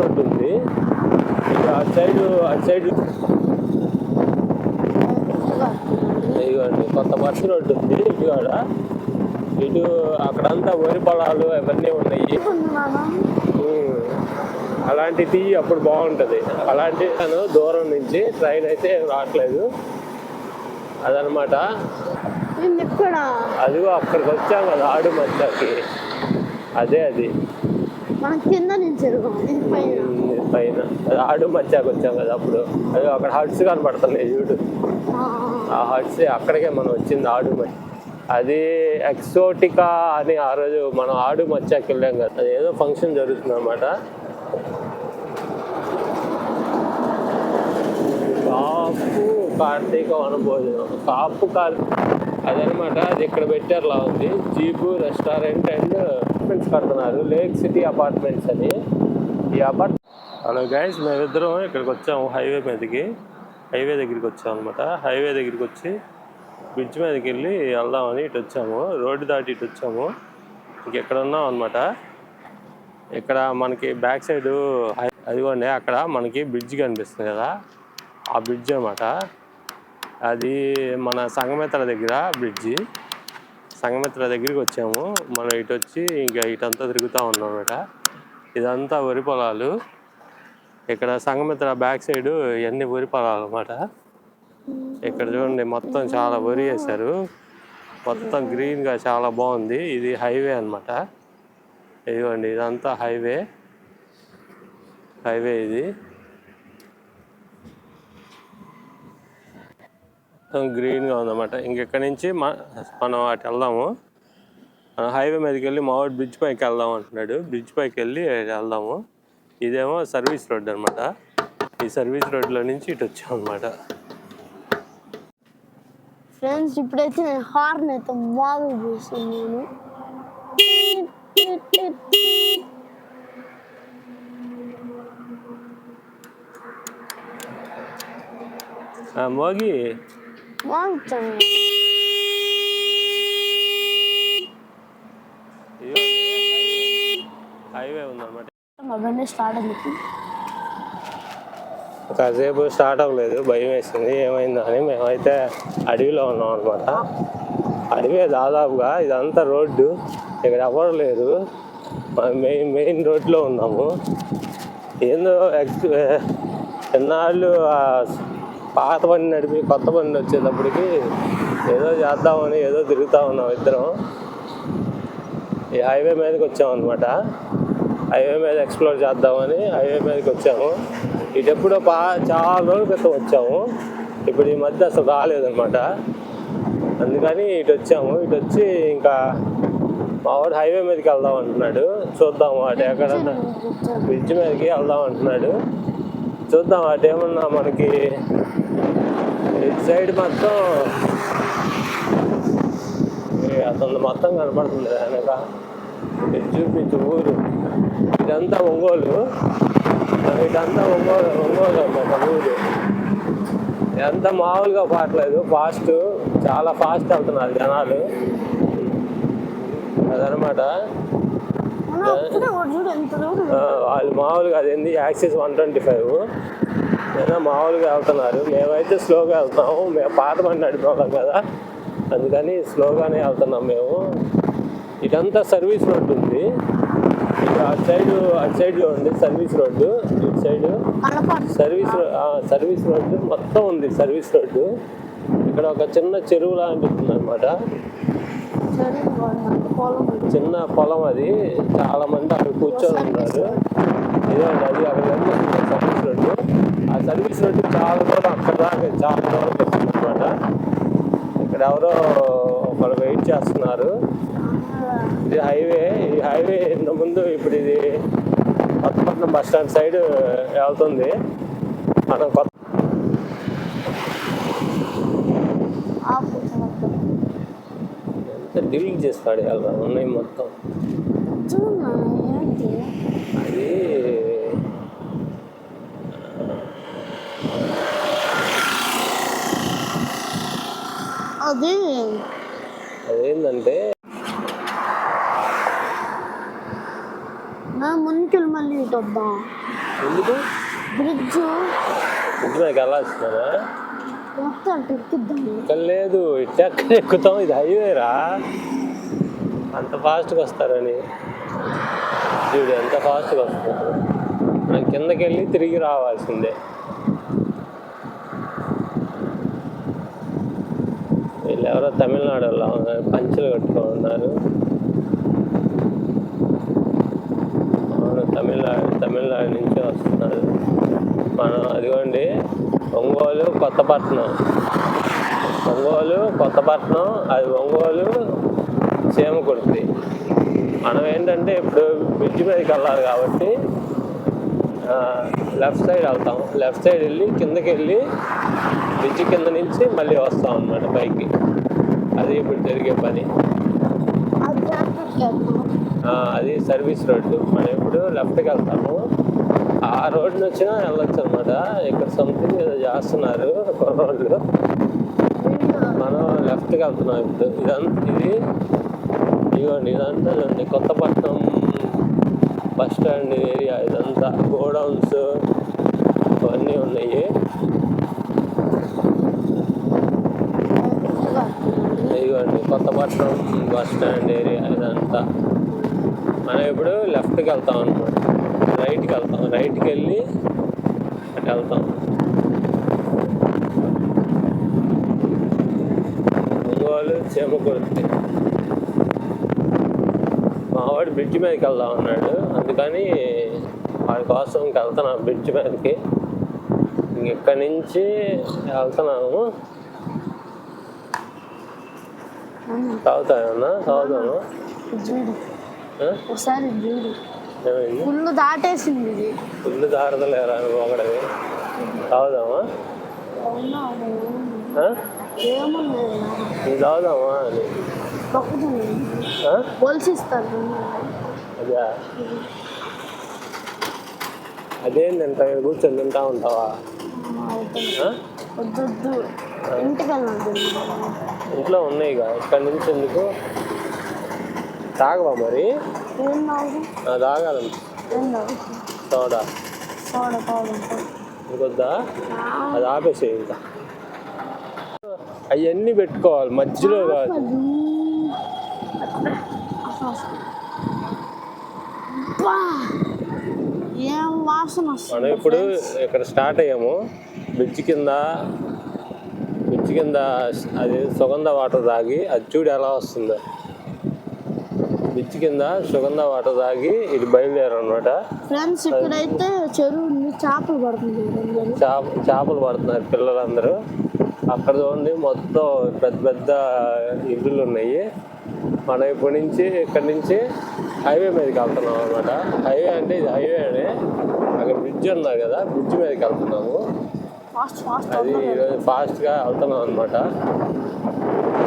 Road ఉంది అటు side అటు సైడ్ ఇదిగోండి కొత్త బస్సు రోడ్డు ఉంది ఇటు కూడా ఇటు అక్కడంతా వరి పొలాలు అవన్నీ ఉన్నాయి. ఉమ్. అలాంటి టీ అప్పుడు బాగుంటది. అలాంటి తను దూరం నుంచి ట్రైన్ అయితే రావట్లేదు. అదనమాట. అదిగో అక్కడికి వచ్చాం కదా ఆడు మధ్యకి. అదే అది. మన కింద నుంచి పైన. ఆడు మధ్యకి వచ్చాం కదా అప్పుడు. అది అక్కడ హట్స్ కనపడుతున్నాయి చూడు. ఆ, హట్స్ అక్కడికే మనం వచ్చింది ఆడు మధ్య. అది ఎక్సోటికా అని ఆ రోజు మనం ఆడు మధ్యకి వెళ్ళాం కదా. అది ఏదో ఫంక్షన్ జరుగుతుంది అనమాట కాపు కార్తీక వనభోజనం. కాపు కార్ అదనమాట అది ఇక్కడ పెట్టారులా ఉంది. జీపు రెస్టారెంట్ అండ్ అపార్ట్మెంట్స్ కడుతున్నారు. లేక్ సిటీ అపార్ట్మెంట్స్ అని. ఈ అపార్ట్ హలో గైస్ మేమిద్దరం ఇక్కడికి వచ్చాము హైవే మీదకి. హైవే దగ్గరికి వచ్చాము అనమాట హైవే దగ్గరికి వచ్చి బ్రిడ్జ్ మీదకి వెళ్ళి వెళ్దామని ఇటు వచ్చాము. రోడ్డు దాటి ఇటు వచ్చాము. ఇంక ఉన్నాం అనమాట ఇక్కడ మనకి బ్యాక్ సైడ్ అదిగోండి అక్కడ మనకి బ్రిడ్జ్ కనిపిస్తుంది కదా. ఆ బ్రిడ్జ్ అన్నమాట. అది మన సంగమిత్ర దగ్గర బ్రిడ్జి. సంగమిత్ర దగ్గరికి వచ్చాము. మనం ఇటు వచ్చి ఇంకా ఇటంతా తిరుగుతూ ఉన్నాం అనమాట ఇదంతా వరి పొలాలు. ఇక్కడ సంగమిత్ర బ్యాక్ సైడ్ ఇవన్నీ వరి పొలాలు అనమాట ఇక్కడ చూడండి మొత్తం చాలా వరి వేశారు. మొత్తం గ్రీన్గా చాలా బాగుంది. ఇది హైవే అన్నమాట. ఇదిగోండి ఇదంతా హైవే. హైవే ఇది. మొత్తం గ్రీన్గా ఉందన్నమాట. ఇంకెక్కడి నుంచి మనం అటు వెళ్దాము. మనం హైవే మీదకి వెళ్ళి మావాడు బ్రిడ్జ్ పైకి వెళ్దాం అంటున్నాడు. బ్రిడ్జ్ పైకి వెళ్ళి వెళ్దాము. ఇదేమో సర్వీస్ రోడ్ అనమాట ఈ సర్వీస్ రోడ్లో నుంచి ఇటు వచ్చాం అనమాట ఫ్రెండ్స్ ఇప్పుడైతే నేను హార్న్ అయితే బాగా చూస్తున్నాను మోగి బాగుంటుంది హైవే ఉందన్నమాట. స్టార్ట్ అయింది కాసేపు స్టార్ట్ అవ్వలేదు భయం వేసింది ఏమైందో అని మేమైతే అడవిలో ఉన్నాం అనమాట అడవే దాదాపుగా ఇదంతా రోడ్డు ఇక్కడ ఎవరు లేరు. మెయిన్ మెయిన్ రోడ్లో ఉన్నాము. ఏందో ఎక్స్ ఎన్నాళ్ళు ఆ పాత బండి నడిపి కొత్త బండి వచ్చేటప్పటికి ఏదో చేద్దామని ఏదో తిరుగుతూ ఉన్నాం ఇద్దరం. ఈ హైవే మీదకి వచ్చాం అనమాట హైవే మీద ఎక్స్ప్లోర్ చేద్దామని హైవే మీదకి వచ్చాము. ఇటు ఎప్పుడో పా చాలా రోజుల క్రితం వచ్చాము. ఇప్పుడు ఈ మధ్య అసలు రాలేదన్నమాట. అందుకని ఇటు వచ్చాము. ఇటు వచ్చి ఇంకా మా వాడు హైవే మీదకి వెళ్దాం అంటున్నాడు. చూద్దాము అటు ఎక్కడన్నా బ్రిడ్జ్ మీదకి వెళ్దాం అంటున్నాడు. చూద్దాం అటు ఏమన్నా మనకి ఇటు సైడ్ మొత్తం అతను మొత్తం కనపడుతుంది వెనక. ఇది చూపించు ఊరు. ఇదంతా ఒంగోలు. ఇదంతా ఒంగోలు ఒంగోలు అన్నమాట ఊరు. ఇదంతా మామూలుగా పాటలేదు. ఫాస్ట్ చాలా ఫాస్ట్ వెళ్తున్నారు జనాలు. అదనమాట. ఎంత వాళ్ళు మామూలుగా అదేంది యాక్సిస్ వన్ ట్వంటీ ఫైవ్. ఏదో మామూలుగా వెళ్తున్నారు. మేమైతే స్లోగా వెళ్తాము. మేము పాత బండి నడిపోవాలి కదా. అందుకని స్లోగానే వెళ్తున్నాం మేము. ఇదంతా సర్వీస్ రోడ్డు ఉంది. అటు సైడ్ అటు సైడ్ ఉంది సర్వీస్ రోడ్డు. ఇటు సైడ్ సర్వీస్ సర్వీస్ రోడ్డు మొత్తం ఉంది సర్వీస్ రోడ్డు. ఇక్కడ ఒక చిన్న చెరువు లాంటిది ఉందన్నమాట. చిన్న పొలం అది. చాలా మంది అక్కడ కూర్చొని ఉన్నారు ఇదండి అది అక్కడ కనిపిస్తుంది సర్వీస్ రోడ్డు ఆ సర్వీస్ రోడ్డు చాలా దూరం అక్కడ దాకా చాలా దూరం వచ్చింది అనమాట ఇక్కడ ఎవరో ఒకరు వెయిట్ చేస్తున్నారు. ఇది హైవే ఈ హైవే ఇంత ముందు ఇప్పుడు ఇది కొత్తపట్నం బస్ స్టాండ్ సైడ్ వెళ్తుంది. మనం కొత్త ఎంత సంవత్సరం. డిలీట్ చేస్తాడు వెళ్దాం ఉన్నాయి మొత్తం. అది అది నా ముందుకెళ్ళి మళ్ళీ ఇటు వద్దాం ఎందుకు? బ్రిడ్జ్. ఇంటి మీదకి వెళ్ళాల్సిందా మొత్తం అటు ఎక్కిద్దాం లేదు ఇటు ఎక్కడ ఎక్కుతాం ఇది హైవేరా అంత ఫాస్ట్గా వస్తారని. చూడు ఎంత ఫాస్ట్గా వస్తారు మనం కిందకి వెళ్ళి తిరిగి రావాల్సిందే. వీళ్ళు ఎవరో తమిళనాడు వాళ్ళు ఉన్నారు పంచులు కట్టుకొని ఉన్నారు అవును తమిళనాడు తమిళనాడు నుంచి వస్తున్నారు. మనం అదిగోండి ఒంగోలు కొత్తపట్నం. ఒంగోలు కొత్తపట్నం అది ఒంగోలు చీమకుర్తి. మనం ఏంటంటే ఇప్పుడు బ్రిడ్జ్ మీదకి వెళ్ళాలి కాబట్టి లెఫ్ట్ సైడ్ వెళ్తాం. లెఫ్ట్ సైడ్ వెళ్ళి కిందకి వెళ్ళి బ్రిడ్జ్ కింద నుంచి మళ్ళీ వస్తాం అన్నమాట పైకి అది ఇప్పుడు జరిగే పని. అది సర్వీస్ రోడ్డు. మనం ఇప్పుడు లెఫ్ట్కి వెళ్తాము. ఆ రోడ్డు వచ్చినా వెళ్ళొచ్చు అనమాట ఇక్కడ సంథింగ్ ఏదో చేస్తున్నారు కుర్రోళ్ళు. మనం లెఫ్ట్కి వెళ్తున్నాం ఇప్పుడు. ఇదంతా ఇది. ఇదిగోండి ఇదంతా చూడండి. కొత్తపట్నం బస్ స్టాండ్ ఏరియా ఇదంతా. గోడౌన్స్ అవన్నీ ఉన్నాయి. ఇదిగోండి కొత్తపట్నం బస్ స్టాండ్ ఏరియా ఇదంతా. మనం ఇప్పుడు లెఫ్ట్కి వెళ్తాం అనమాట రైట్కి వెళ్తాం. రైట్కి వెళ్ళి అటు వెళ్తాం. ఒంగోలు చేమకుర్తి మావాడు బ్రిడ్జ్ మీదకి వెళ్దాం అన్నాడు. అందుకని వాడి కోసం వెళ్తున్నాను బ్రిడ్జ్ మీదకి. ఇంక ఇక్కడి నుంచి వెళ్తున్నాము. తాగుతామన్నా తాగుతాము చూడు? ఒకసారి చూడు ఫుల్ దాటేసింది ఇది. ఫుల్ దారదలేరా ఒకడవి తాగుదామా ఇది తాగుదామా అని? పోల్సిస్తారు అదే. అదేం తింటా ఇక్కడ కూర్చొని తింటా ఉంటావా? వద్దు. ఇంటికి ఇంట్లో ఉన్నాయిగా ఇక్కడి నుంచి ఎందుకు? తాగవా మరి? తాగాలి. సోడా. ఇంకొద్దా? అది ఆపేసే ఇంకా. అవన్నీ పెట్టుకోవాలి. మధ్యలో కాదు. మనం ఇప్పుడు ఇక్కడ స్టార్ట్ అయ్యాము. బ్రిడ్జ్ కింద బ్రిడ్జ్ కింద అది సుగంధ వాటర్ తాగి అది చూడు ఎలా వస్తుందో. బ్రిడ్జ్ కింద సుగంధ వాటర్ తాగి ఇది బయలుదేరు అనమాట ఫ్రెండ్స్ ఇక్కడైతే చెరువు చేపలు పడుతుంది అందరూ చేప చేపలు పడుతున్నారు పిల్లలందరూ. అక్కడ చూడండి మొత్తం పెద్ద పెద్ద ఇల్లులు ఉన్నాయి. మనం ఇప్పటి నుంచి ఇక్కడ నుంచి హైవే మీదకి వెళ్తున్నాం అనమాట హైవే అంటే ఇది హైవే అని అక్కడ బ్రిడ్జ్ ఉన్నారు కదా బ్రిడ్జ్ మీదకి వెళ్తున్నాము. అది ఈరోజు ఫాస్ట్గా వెళ్తున్నాం అనమాట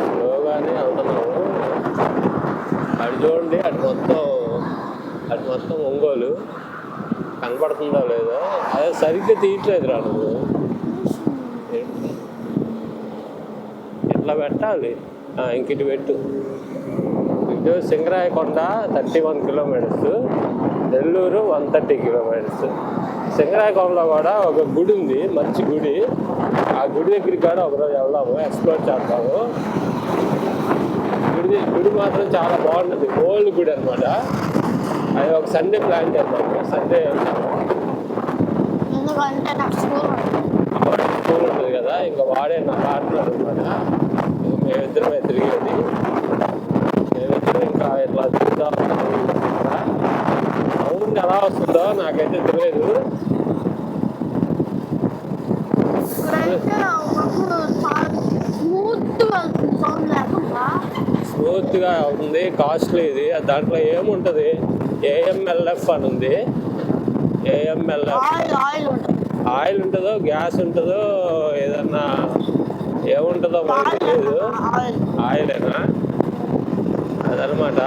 స్లోగానే వెళ్తున్నాము అటు చూడండి అటు మొత్తం అటు మొత్తం ఒంగోలు. కనపడుతుందో లేదో. అదే సరిగ్గా తీయట్లేదు రా నువ్వు. ఇట్లా పెట్టాలి? ఆ, ఇంక ఇటు పెట్టు. ఇటు Singarayakonda thirty one kilometres. Nellore one thirty kilometres. సింగరాయకొండలో కూడా ఒక గుడి ఉంది మంచి గుడి. ఆ గుడి దగ్గరికి కూడా ఒకరోజు వెళ్దాము ఎక్స్ప్లోర్ చేద్దాము. గుడి గుడి మాత్రం చాలా బాగుంటుంది ఓల్డ్ గుడి అనమాట అది ఒక సండే ప్లాన్ చేద్దాము సండే స్కూల్ ఉంటుంది కదా ఇంకా వాడే నా పార్ట్నర్ అనమాట మేమిద్దరమే తిరిగేది. మేమిద్దరం ఇంకా ఇట్లా తిరుగుతా సౌండ్ ఎలా వస్తుందో? నాకైతే తెలియదు. స్మూత్గా ఉంది కాస్ట్లీ ఇది. దాంట్లో ఏముంటుంది? ఏఎంఎల్ఎఫ్ అని ఉంది. ఏఎంఎల్ఎఫ్. ఆయిల్ ఉంటుంది. గ్యాస్ ఉంటుందో ఏదన్నా ఏముంటుందో మనకు తెలియదు ఆయిల్. ఆయిలేనా? అదనమాట.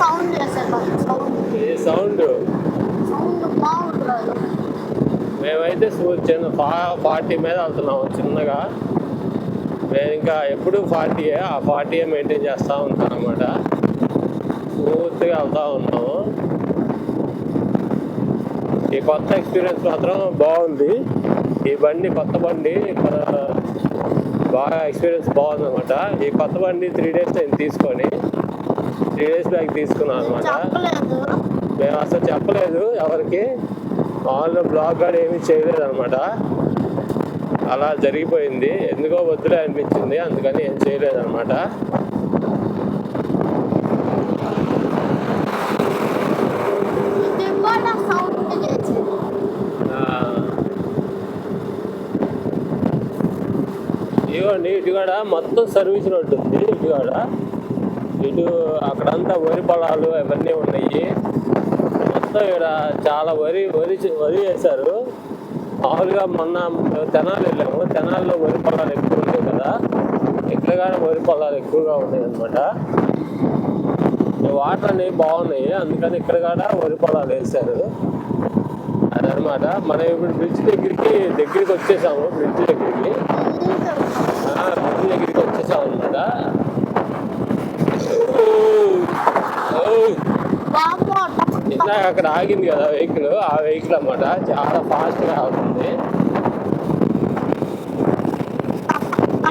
సౌండ్ చేసేది సౌండ్ ఇది సౌండ్? సౌండ్ బాగుంటుంది. మేమైతే చిన్న ఫా ఫార్టీ మీద వెళ్తున్నాము చిన్నగా. మేము ఇంకా ఎప్పుడు ఫార్టీయే ఆ ఫార్టీయే మెయింటైన్ చేస్తూ ఉంటాం అనమాట స్మూత్గా వెళ్తా ఉన్నాము. ఈ కొత్త ఎక్స్పీరియన్స్ మాత్రం బాగుంది. ఈ బండి కొత్త బండి మన బాగా ఎక్స్పీరియన్స్ బాగుంది అనమాట ఈ కొత్త బండి త్రీ డేస్ నేను తీసుకొని త్రీ డేస్ బ్యాక్ తీసుకున్నాను అనమాట మేము అసలు చెప్పలేదు ఎవరికి. మామూలుగా బ్లాగ్ కూడా ఏమీ చేయలేదు అనమాట అలా జరిగిపోయింది. ఎందుకో వద్దులే అనిపించింది అందుకని ఏం చేయలేదు అనమాట ఇది కూడా సౌండ్ చేసింది ఇదిగోండి ఇటు కూడా మొత్తం సర్వీస్ రోడ్డు ఉంది పొలాలు అక్కడంతా వరి పొలాలు అవన్నీ ఉన్నాయి. మొత్తం ఇక్కడ చాలా వరి వరి చే- వరి వేశారు. మామూలుగా మొన్న తెనాలు తెనాలి వెళ్ళాము. తెనాలిలో వరి పొలాలు ఎక్కువ ఉన్నాయి కదా. ఇక్కడ కూడా వరి పొలాలు ఎక్కువగా ఉన్నాయి అనమాట వాటర్ అనేవి బాగున్నాయి. అందుకని ఇక్కడ కూడా వరి పొలాలు వేశారు. అదనమాట మనం ఇప్పుడు బ్రిడ్జ్ దగ్గరికి దగ్గరికి వచ్చేసాము. బ్రిడ్జ్ దగ్గరికి. బ్రిడ్జ్ దగ్గరికి వచ్చేసాము అనమాట ఇందాక అక్కడ ఆగింది కదా వెహికల్ ఆ వెహికల్ అన్నమాట. చాలా ఫాస్ట్గా అవుతుంది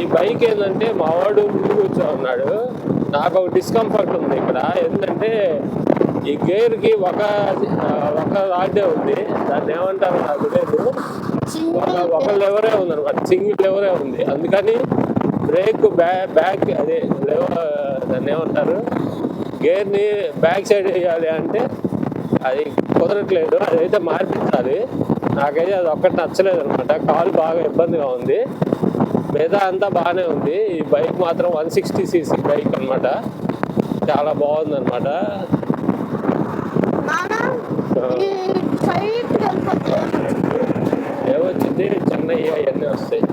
ఈ బైక్ ఏంటంటే మా వాడు ముందు కూర్చో ఉన్నాడు. నాకు ఒక డిస్కంఫర్ట్ ఉంది ఇక్కడ. ఏంటంటే ఈ గేర్కి ఒక ఒక రాడ్డే ఉంది. దాన్ని ఏమంటారు నాకు లేదు ఒక ఒక లెవరే ఉంది అనమాట సింగిల్ లెవరే ఉంది. అందుకని బ్రేక్ బ్యాక్ బ్యాక్ అదే లెవర్ దాన్ని ఏమంటారు? గేర్ని బ్యాక్ సైడ్ వేయాలి అంటే అది కుదరట్లేదు అదైతే మార్పించాలి నాకైతే అది ఒక్కటి నచ్చలేదు అనమాట కాలు బాగా ఇబ్బందిగా ఉంది. మిగతా అంతా బాగానే ఉంది. ఈ బైక్ మాత్రం వన్ సిక్స్టీ సీసీ బైక్ అనమాట చాలా బాగుంది అనమాట ఏమొచ్చింది చెన్నై అవన్నీ వస్తాయి.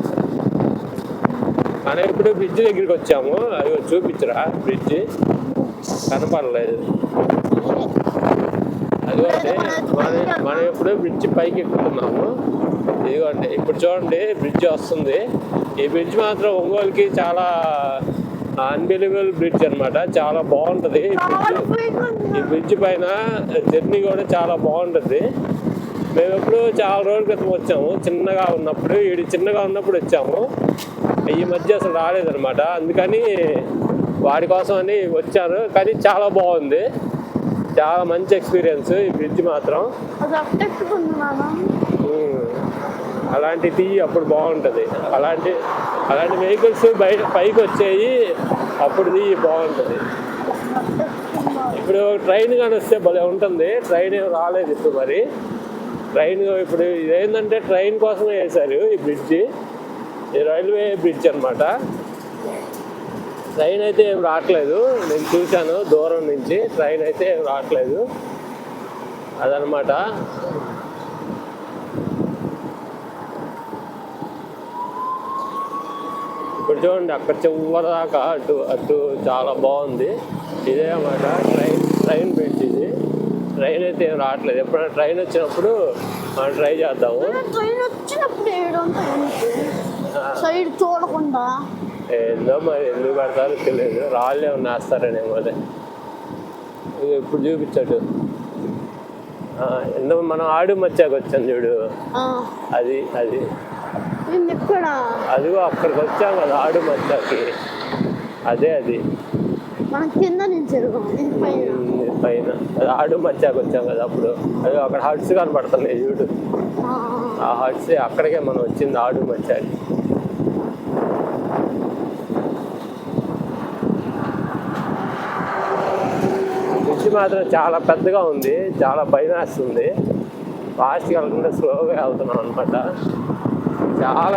మనం ఇప్పుడు బ్రిడ్జ్ దగ్గరికి వచ్చాము. అది చూపించరా బ్రిడ్జ్. కనపడలేదు. అదిగోండి మన మనం ఇప్పుడు బ్రిడ్జ్ పైకి ఎక్కుతున్నాము. ఇదిగోండి ఇప్పుడు చూడండి బ్రిడ్జ్ వస్తుంది. ఈ బ్రిడ్జ్ మాత్రం ఒంగోలుకి చాలా అన్బిలీవబుల్ బ్రిడ్జ్ అనమాట చాలా బాగుంటుంది. ఈ బ్రిడ్జ్ ఈ బ్రిడ్జ్ పైన జర్నీ కూడా చాలా బాగుంటుంది. మేము ఎప్పుడు చాలా రోజుల క్రితం వచ్చాము. చిన్నగా ఉన్నప్పుడు ఈడు చిన్నగా ఉన్నప్పుడు వచ్చాము. ఈ మధ్య అసలు రాలేదన్నమాట. అందుకని వాడి కోసం అని వచ్చాను కానీ చాలా బాగుంది. చాలా మంచి ఎక్స్పీరియన్స్ ఈ బ్రిడ్జ్ మాత్రం. అలాంటి టీ అప్పుడు బాగుంటుంది. అలాంటి అలాంటి వెహికల్స్ బయట పైకి వచ్చేవి అప్పుడు టీ బాగుంటుంది. ఇప్పుడు ట్రైన్ కానీ వస్తే భలే ఉంటుంది. ట్రైన్ ఏం రాలేదు ఇప్పుడు మరి. ట్రైన్ ఇప్పుడు ఏంటంటే ట్రైన్ కోసమే వేశారు ఈ బ్రిడ్జ్. ఈ రైల్వే బ్రిడ్జ్ అన్నమాట. ట్రైన్ అయితే ఏం రావట్లేదు. నేను చూశాను దూరం నుంచి. ట్రైన్ అయితే ఏం రావట్లేదు. అదనమాట. ఇప్పుడు చూడండి అక్కడ చివరి దాకా అటు అటు చాలా బాగుంది. ఇదే అన్నమాట. ట్రైన్ ట్రైన్ బ్రిడ్జ్ ఇది. ట్రైన్ అయితే ఏం రావట్లేదు. ఎప్పుడైనా ట్రైన్ వచ్చినప్పుడు మనం ట్రై చేద్దాము. ట్రైన్ వచ్చినప్పుడు సైడ్ చూడకుండా. ఏందో మరి ఎందుకు పెడతారో తెలియదు. రాళ్ళే ఉన్న వేస్తారనేమో అదే ఇది ఇప్పుడు చూపించాడు ఆ, ఎందో మనం ఆడు మచ్చాక వచ్చాం చూడు. అది అది. అదిగో అక్కడికి వచ్చాం కదా ఆడు మచ్చాకి. అదే అది. కింద పైన. పైన. అది ఆడు మచ్చాకి వచ్చాం కదా అప్పుడు. అది అక్కడ హట్స్ కనపడుతున్నాయి చూడు. ఆ, హట్స్ అక్కడికే మనం వచ్చింది ఆడు మచ్చాకి బ్రిడ్జ్ మాత్రం చాలా పెద్దగా ఉంది చాలా భయం వేస్తుంది ఫాస్ట్గా వెళ్తుంటే స్లోగా వెళ్తున్నాం అనమాట చాలా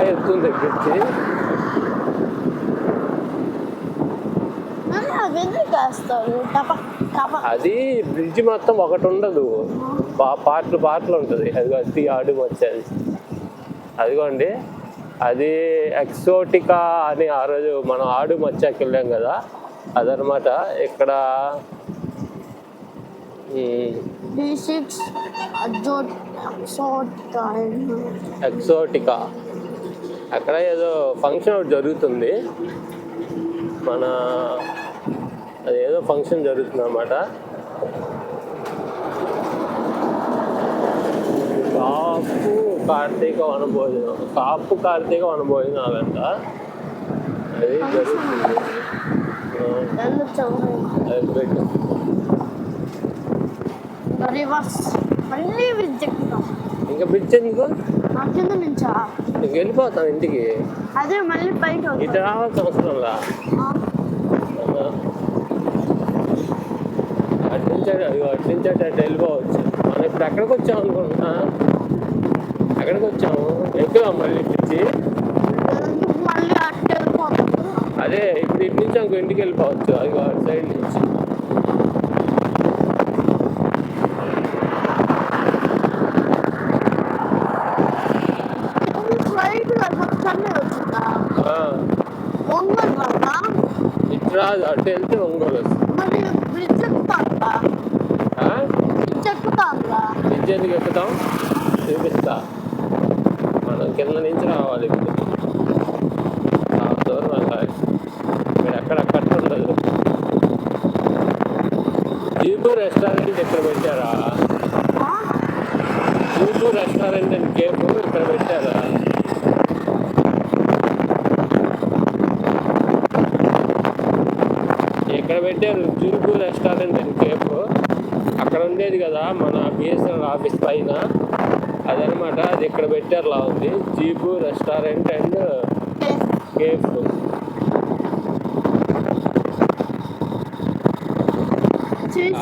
బ్రిడ్జ్ వేస్తారు టప టప. అది బ్రిడ్జ్ మొత్తం ఒకటి ఉండదు. పార్ట్లు పార్ట్లు ఉంటుంది. అది అతి ఆడు వచ్చేది. అదిగోండి. అది ఎక్సోటికా అని ఆ రోజు మనం ఆడు మచ్చాకి వెళ్ళాం కదా. అదనమాట ఇక్కడ అజోట్ ఎక్సోటికా అక్కడ ఏదో ఫంక్షన్ ఒకటి జరుగుతుంది. మన అది ఏదో ఫంక్షన్ జరుగుతుంది అనమాట కాపు కార్తీక వనభోజనం. కాపు కార్తీక వనభోజనాలంట. అది జరుగుతుంది ఆ, వెళ్ళొచ్చాము అది పెట్టు రివర్స్ మళ్ళీ విద్యకుతాం ఇంకా బ్రిడ్జ్ ఎందుకు ఆ కింద నుంచా? ఇంక వెళ్ళిపోతాం ఇంటికి? అదే మళ్ళీ బయట ఇటు. రావాల్సిన అవసరంలా ఆ, అటు నుంచి అటు అటు నుంచి అటు అటు వెళ్ళిపోవచ్చు మనం ఇప్పుడు ఎక్కడికి వచ్చాం అనుకుంటున్నా? ఎక్కడికి వచ్చాము? ఎక్కుదాం మళ్ళీ వెళ్ళిపోతాం. అదే ఇప్పుడు ఇటు నుంచి ఇంకో ఇంటికి వెళ్ళిపోవచ్చు. అది సైడ్ నుంచి ఫ్లైట్ పక్కనే వచ్చిందా ఆ, ఒంగోలు వల్ల ఇటు రాదు అటు వెళ్తే ఒంగోలు వస్తుంది మరి బ్రిడ్జ్ ఎందుకు ఎక్కుతాం చూపిస్తా మనం కింద నుంచి రావాలి ఇప్పుడు ఆ దూరం వెళ్ళాలి ఇక్కడ ఎక్కడ కట్ట ఉండదు జీబు రెస్టారెంట్ ఇక్కడ పెట్టారా? జీబు రెస్టారెంట్ అండ్ కేఫ్ ఇక్కడ పెట్టారా ఇక్కడ పెట్టారు. జూబు రెస్టారెంట్ అండ్ కేఫ్ అక్కడ ఉండేది కదా మన బిఎస్ఎన్ఎల్ ఆఫీస్ పైన. అదనమాట. అది ఇక్కడ పెట్టారు లా ఉంది. Jeep restaurant and cafe.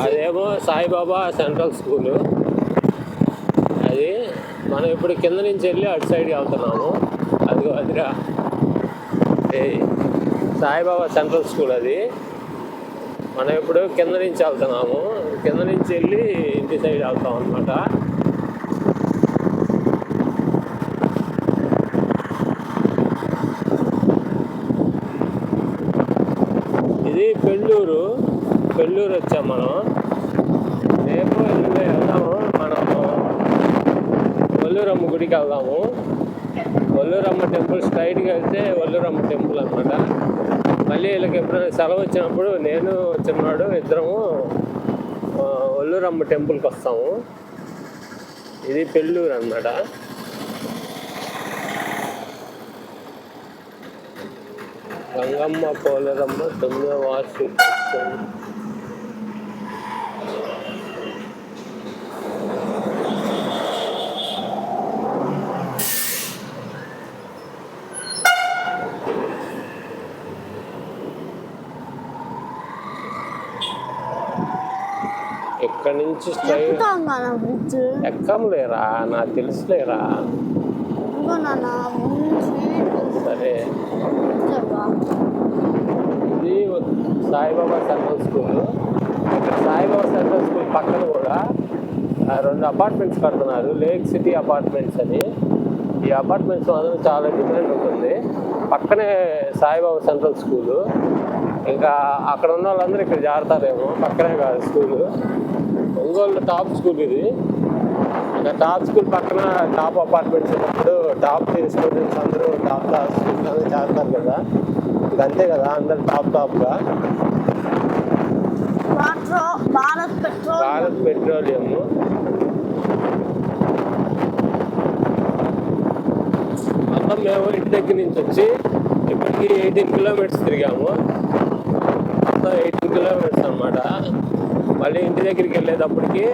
అదేమో సాయిబాబా సెంట్రల్ స్కూల్. అది మనం ఇప్పుడు కింద నుంచి వెళ్ళి అటు సైడ్కి వెళ్తున్నాము. అదిగో అదిరా. సాయిబాబా సెంట్రల్ స్కూల్ అది. మనం ఇప్పుడు కింద నుంచి వెళ్తున్నాము. కింద నుంచి వెళ్ళి ఇంటి సైడ్ వెళ్తాం అనమాట ఇది పెళ్ళూరు. పెళ్ళూరు వచ్చాం మనం. రేపు ఎల్లుండి వెళ్దాము. మనం ఒల్లూరమ్మ గుడికి వెళ్దాము. ఒల్లూరమ్మ టెంపుల్ స్ట్రైట్గా వెళ్తే వల్లూరమ్మ టెంపుల్ అనమాట మళ్ళీ వీళ్ళకి ఎప్పుడైనా సెలవు వచ్చినప్పుడు నేను చిన్నాడు ఇద్దరము ఒల్లూరమ్మ టెంపుల్కి వస్తాము. ఇది పెళ్ళూరు అనమాట గంగమ్మ పోలరమ్మ తొమ్మిదవ వార్షిక బ్రిడ్జ్ ఎక్కంలేరా నాకు తెలుసులేరా? సరే? ఇది సాయిబాబా సెంట్రల్ స్కూల్. ఇక్కడ సాయిబాబా సెంట్రల్ స్కూల్ పక్కన కూడా రెండు అపార్ట్మెంట్స్ కడుతున్నారు. లేక్ సిటీ అపార్ట్మెంట్స్ అని. ఈ అపార్ట్మెంట్స్ మాత్రం చాలా డిఫరెంట్ ఉంటుంది. పక్కనే సాయిబాబా సెంట్రల్ స్కూలు. ఇంకా అక్కడ ఉన్న వాళ్ళందరూ ఇక్కడ జారుతారేమో. పక్కనే కాదు స్కూలు. ఒంగోలు టాప్ స్కూల్ ఇది. ఇంకా టాప్ స్కూల్ పక్కన టాప్ అపార్ట్మెంట్స్ ఉన్నప్పుడు టాప్ స్టూడెంట్స్ అందరూ టాప్ టాప్ స్కూల్స్ అందరూ చేస్తారు కదా. అంతే కదా అందరు టాప్ టాప్గా భారత్ పెట్రోల్ భారత్ పెట్రోలియం మొత్తం మేము ఇంటి దగ్గర నుంచి వచ్చి ఇప్పటికి ఎయిటీన్ కిలోమీటర్స్ తిరిగాము. మొత్తం ఎయిటీన్ కిలోమీటర్స్ అనమాట మళ్ళీ ఇంటి దగ్గరికి వెళ్ళేటప్పటికి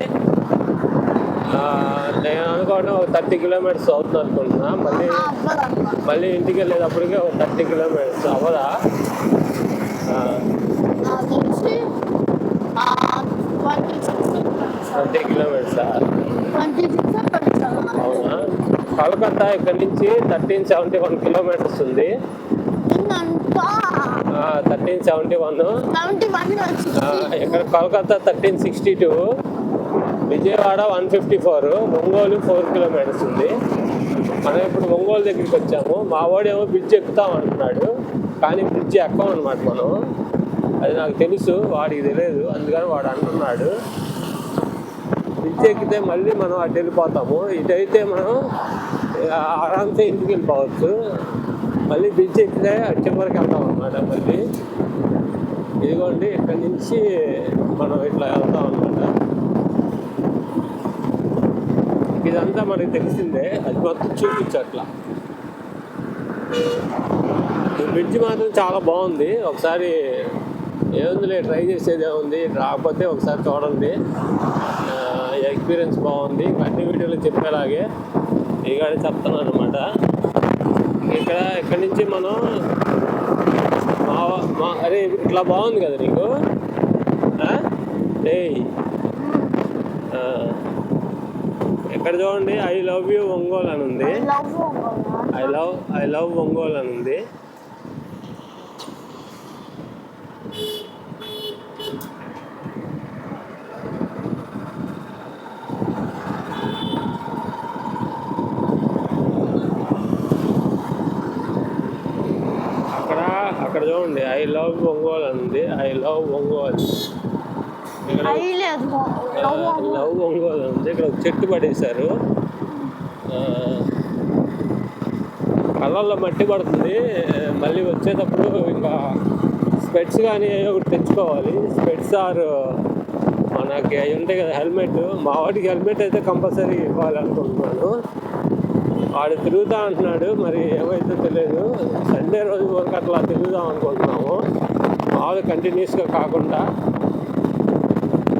నేను అనుకోవడం ఒక థర్టీ కిలోమీటర్స్ అవుతుంది అనుకుంటున్నా. మళ్ళీ మళ్ళీ ఇంటికి వెళ్ళేటప్పటికి ఒక థర్టీ కిలోమీటర్స్ అవ్వదా? ఆ, కిలోమీటర్స్ ట్వంటీ కిలోమీటర్సా? అవునా? కలకత్తా ఇక్కడ నుంచి థర్టీన్ సెవెంటీ వన్ కిలోమీటర్స్ ఉంది. Thirteen seventy one. ఇక్కడ Calcutta thirteen sixty two. Vijayawada one fifty four. Ongole four kilometres ఉంది. మనం ఇప్పుడు ఒంగోలు దగ్గరికి వచ్చాము. మా వాడేమో బ్రిడ్జ్ ఎక్కుతాం అంటున్నాడు. కానీ బ్రిడ్జ్ ఎక్కం అనమాట మనం. అది నాకు తెలుసు వాడికి తెలియదు. అందుకని వాడు అంటున్నాడు. బ్రిడ్జ్ ఎక్కితే మళ్ళీ మనం అటు వెళ్ళిపోతాము. ఇటైతే మనం ఆ, ఆరామ్సే ఇంటికి వెళ్ళిపోవచ్చు. మళ్ళీ బ్రిడ్జ్ ఎక్కితే చివరికి వెళ్తాం అనమాట మళ్ళీ. ఇదిగోండి ఇక్కడ నుంచి మనం ఇట్లా వెళ్తాం అనమాట ఇదంతా మనకి తెలిసిందే అది మొత్తం చూపించట్లా ఈ బ్రిడ్జ్ మాత్రం చాలా బాగుంది. ఒకసారి ఏముందిలే ట్రై చేసేది ఏముంది రాకపోతే ఒకసారి చూడండి. ఎక్స్పీరియన్స్ బాగుంది. అన్ని వీడియోలు చెప్పేలాగే. ఇక చెప్తున్నాను అనమాట ఇక్కడ ఇక్కడ నుంచి మనం మా మా అరే ఇట్లా బాగుంది కదా నీకు? ఆ. ఇక్కడ చూడండి? ఐ లవ్ యూ ఒంగోలు అని ఉంది. I love I love Ongole అని ఉంది అక్కడ అక్కడ చూడండి ఐ లవ్ ఒంగోలు అని ఉంది I love Ongole love Ongole ఉంది ఇక్కడ ఒక చెట్టు పడేశారు. ఆ, కళ్ళల్లో మట్టి పడుతుంది. మళ్ళీ వచ్చేటప్పుడు ఇంకా స్పెట్స్ కానీ ఒకటి తెచ్చుకోవాలి. స్పెట్స్ ఆర్ మనకి అవి ఉంటాయి కదా హెల్మెట్. మా వాడికి హెల్మెట్ అయితే కంపల్సరీ ఇవ్వాలనుకుంటున్నాను. వాడు తిరుగుతా అంటున్నాడు మరి ఏమైతే తెలియదు సండే రోజు వరకు అట్లా తిరుగుదాం అనుకుంటున్నాము. మామూలు కంటిన్యూస్గా కాకుండా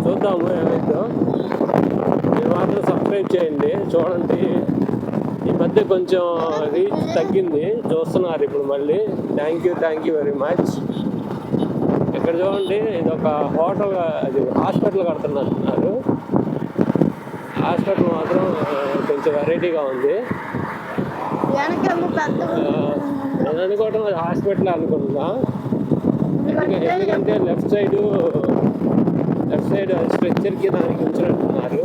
చూద్దాము ఏమైందో. మీరు మాత్రం సబ్స్క్రైబ్ చేయండి. చూడండి. ఈ మధ్య కొంచెం రీచ్ తగ్గింది. చూస్తున్నారు ఇప్పుడు మళ్ళీ. Thank you thank you very much ఇక్కడ చూడండి ఇది ఒక హోటల్ అది హాస్పిటల్ కడుతున్నారు హాస్పిటల్ మాత్రం కొంచెం వెరైటీగా ఉంది. నేను అనుకోవటం అది హాస్పిటల్ అనుకుంటున్నా ఎందుకంటే లెఫ్ట్ సైడ్ లెఫ్ట్ సైడ్ స్ట్రెచ్చర్కి దానికి ఉంచినట్టున్నారు.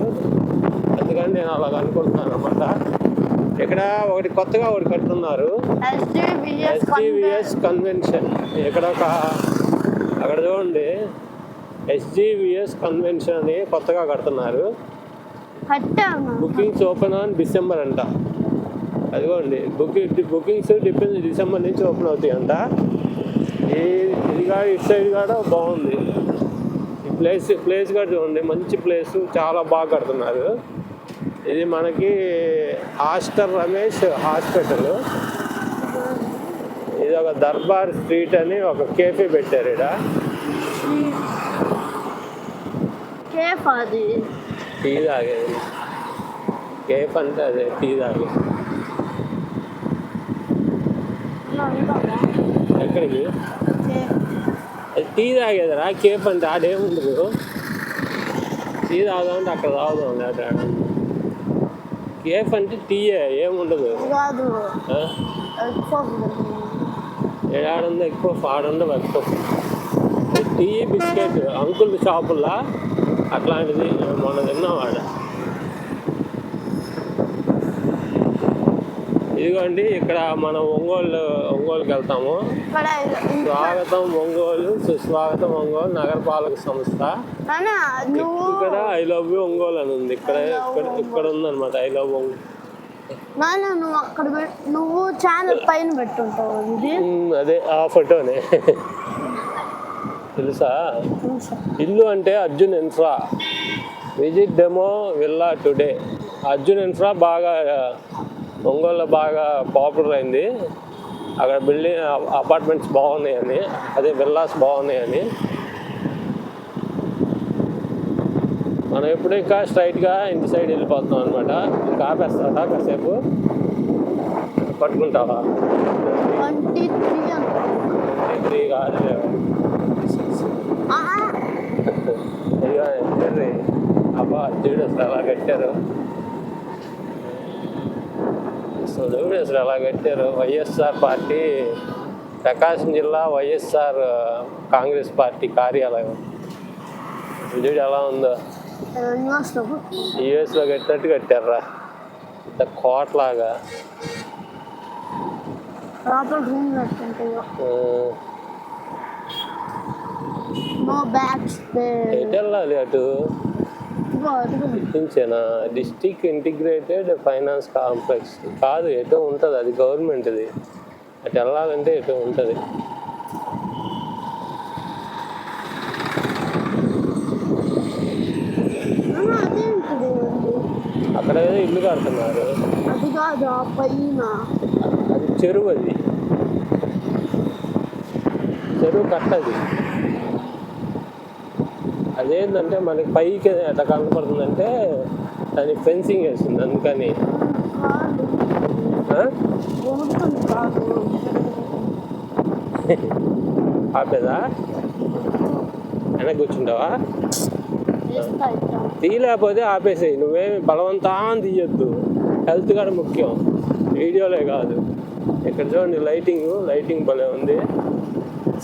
అందుకని నేను అలాగ అనుకుంటున్నాను అనమాట ఇక్కడ ఒకటి కొత్తగా ఒకటి ఎస్డివిఎస్ ఎస్జీవిఎస్ కన్వెన్షన్ ఇక్కడ ఒక అక్కడ చూడండి. ఎస్జీవిఎస్ కన్వెన్షన్ అని కొత్తగా కడుతున్నారు. బుకింగ్స్ ఓపెన్ ఆన్ డిసెంబర్ అంట. అదిగోండి బుకింగ్ బుకింగ్స్ డిపెండ్ డిసెంబర్ నుంచి ఓపెన్ అవుతాయి అంట. ఈ ఇది కాదు ఇటు సైడ్ కూడా బాగుంది. ఈ ప్లేస్ ప్లేస్ కూడా చూడండి మంచి ప్లేస్ చాలా బాగా కడుతున్నారు. ఇది మనకి హాస్టర్ రమేష్ హాస్పిటల్. ఇది ఒక దర్బార్ స్ట్రీట్ అని ఒక కేఫే పెట్టారు ఇక్కడ కేఫ్ అది. టీ తాగేది కేఫ్ అంటే అదే టీ తాగేది ఇలా ఉందా? ఎక్కడికి కేఫ్. అది టీ తాగేదిరా కేఫ్ అంటే ఆడేముండదు టీ తాగుదామంటే అక్కడ తాగుదాం లేదా కేఫ్ అంటే టీయే ఏముండదు కాదు ఆ? ఎక్కువ ఏడాడుందో ఎక్కువ ఆడుందో ఎక్కువ ఇది టీ బిస్కెట్ అంకుల్ షాపుల్లా అట్లాంటిది మొన్న తిన్నాం ఆడ ఇదిగోండి ఇక్కడ మనం ఒంగోలు ఒంగోలుకి వెళ్తాము. స్వాగతం ఒంగోలు సుస్వాగతం ఒంగోలు నగరపాలక సంస్థ. ఇక్కడ ఐ లవ్ యూ ఒంగోలు అని ఉంది. ఇక్కడ ఇక్కడ ఇక్కడ ఉందన్నమాట ఐ లవ్ ఒంగోలు నువ్వు అక్కడ నువ్వు ఛానల్ పైన పెట్టుంటావు ఇది? అదే ఆ ఫోటోనే. తెలుసా? ఇల్లు అంటే Arjun Infra. Visit demo villa today. Arjun Infra బాగా ఒంగోలులో బాగా పాపులర్ అయింది. అక్కడ బిల్డింగ్ అపార్ట్మెంట్స్ బాగున్నాయని అదే విల్లాస్ బాగున్నాయని. మనం ఎప్పుడు ఇంకా స్ట్రైట్గా ఇంటి సైడ్ వెళ్ళిపోతున్నాం అనమాట ఇంకా కాసేపు? పట్టుకుంటావా? ట్వంటీ త్రీ త్రీ కాదు అయ్యో చెర్రీ అబ్బా చూడు అసలు అలా కట్టారు. చూడు అసలు అలా కట్టారు? వైఎస్ఆర్ పార్టీ ప్రకాశం జిల్లా వైఎస్ఆర్ కాంగ్రెస్ పార్టీ కార్యాలయం. చూడు ఎలా ఉందో? యుఎస్లో కట్టినట్టు కట్టారా ఇంత కోట్లాగా. వెళ్ళాలి అటు? చూపించిన? District integrated finance complex. కాదు ఎటు ఉంటుంది అది గవర్నమెంట్ది. అటు వెళ్ళాలంటే ఎటు ఉంటుంది. అక్కడ ఏదో ఇల్లు కడుతున్నారు. అది చెరువు అది. చెరువు కట్టది. అదేంటంటే మనకి పైకి ఎట్లా కనపడుతుందంటే దానికి ఫెన్సింగ్ వేస్తుంది అందుకని. ఆపేదా? వెనక్కి కూర్చుంటావా తీయలేకపోతే ఆపేసేయి నువ్వేమి బలవంతం తీయొద్దు. హెల్త్ కూడా ముఖ్యం. వీడియోలే కాదు. ఇక్కడ చూడండి లైటింగ్ లైటింగ్ భలే ఉంది.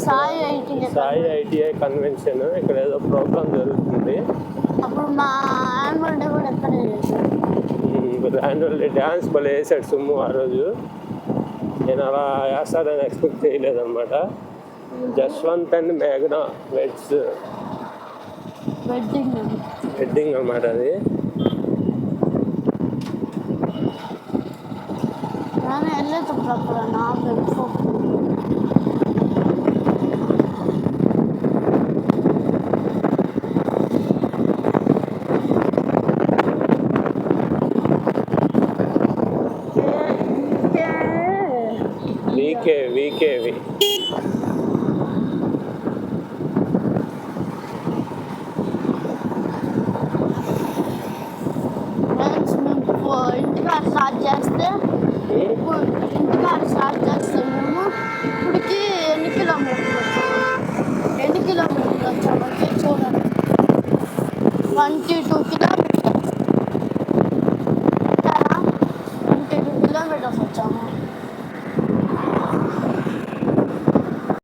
సాయి ఎయిటింగ్ సాయి ఐటీఐ కన్వెన్షన్ ఇక్కడ ఏదో ప్రోగ్రామ్ జరుగుతుంది అప్పుడు మా యాన్యువల్ డే కూడా ఎక్కడే చేశారు యాన్యువల్ డే డ్యాన్స్ భలే వేసాడు సుమ్ము ఆ రోజు నేను అలా వేస్తాడని ఎక్స్పెక్ట్ చేయలేదన్నమాట జస్వంత్ అండ్ మేఘనా వెడ్స్ వెడ్డింగ్ వెడ్డింగ్ అన్నమాట అది ನಾನು ಎಲ್ಲೇ ತಪ್ಪಲ್ಲ ನಾ ಬೆಳ್ಕೊ